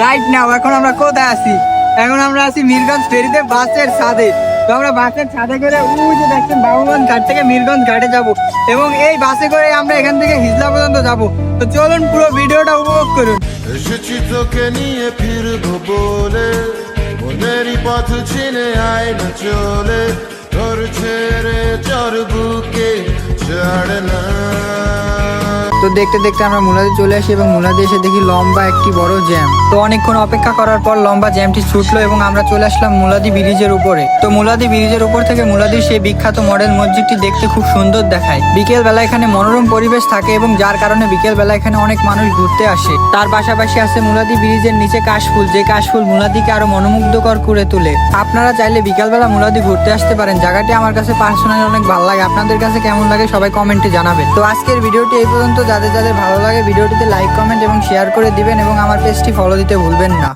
Right now এখন আমরা কোথায় আছি? এখন আমরা আছি মিরগঞ্জ ফেরিতে বাসের ছাদে। তো আমরা বাসের ছাদে করে ওই যে দেখছেন বাবুগঞ্জ ঘাট থেকে মিরগঞ্জ ঘাটে যাব। এবং এই বাসে করে আমরা এখান থেকে হিজলা পর্যন্ত যাব। তো চলুন পুরো ভিডিওটা উপভোগ করুন। এসেছি তোকে নিয়ে ফিরবো বলে। মনেরই পথ চিনে আয় না চলে। তোর ছেড়ে চর বুকে ছাড় না। তো দেখতে দেখতে আমরা মুলাদি চলে আসি এবং মুলাদি এসে দেখি লম্বা একটি বড় জ্যাম। তো অনেকক্ষণ অপেক্ষা করার পর লম্বা জ্যামটি ছুটলো এবং আমরা চলে আসলাম মুলাদি ব্রিজের উপরে। তো মুলাদি ব্রিজের উপর থেকে মুলাদির সেই বিখ্যাত মডেল মসজিদটি দেখতে খুব সুন্দর দেখায়। বিকেল বেলা এখানে মনোরম পরিবেশ থাকে এবং যার কারণে বিকেল বেলা এখানে অনেক মানুষ ঘুরতে আসে। তার পাশাপাশি আছে মুলাদি ব্রিজের নিচে কাশফুল, যে কাশফুল মুলাদিকে আরও মনোমুগ্ধকর করে তোলে। আপনারা চাইলে বিকালবেলা মুলাদি ঘুরতে আসতে পারেন। জায়গাটি আমার কাছে পার্সোনালি অনেক ভালো লাগে। আপনাদের কাছে কেমন লাগে সবাই কমেন্টে জানাবেন। তো আজকের ভিডিওটি এই পর্যন্ত। যাদের যাদের ভালো লাগে ভিডিওটিতে লাইক কমেন্ট এবং শেয়ার করে দিবেন এবং আমার পেজটি ফলো দিতে ভুলবেন না।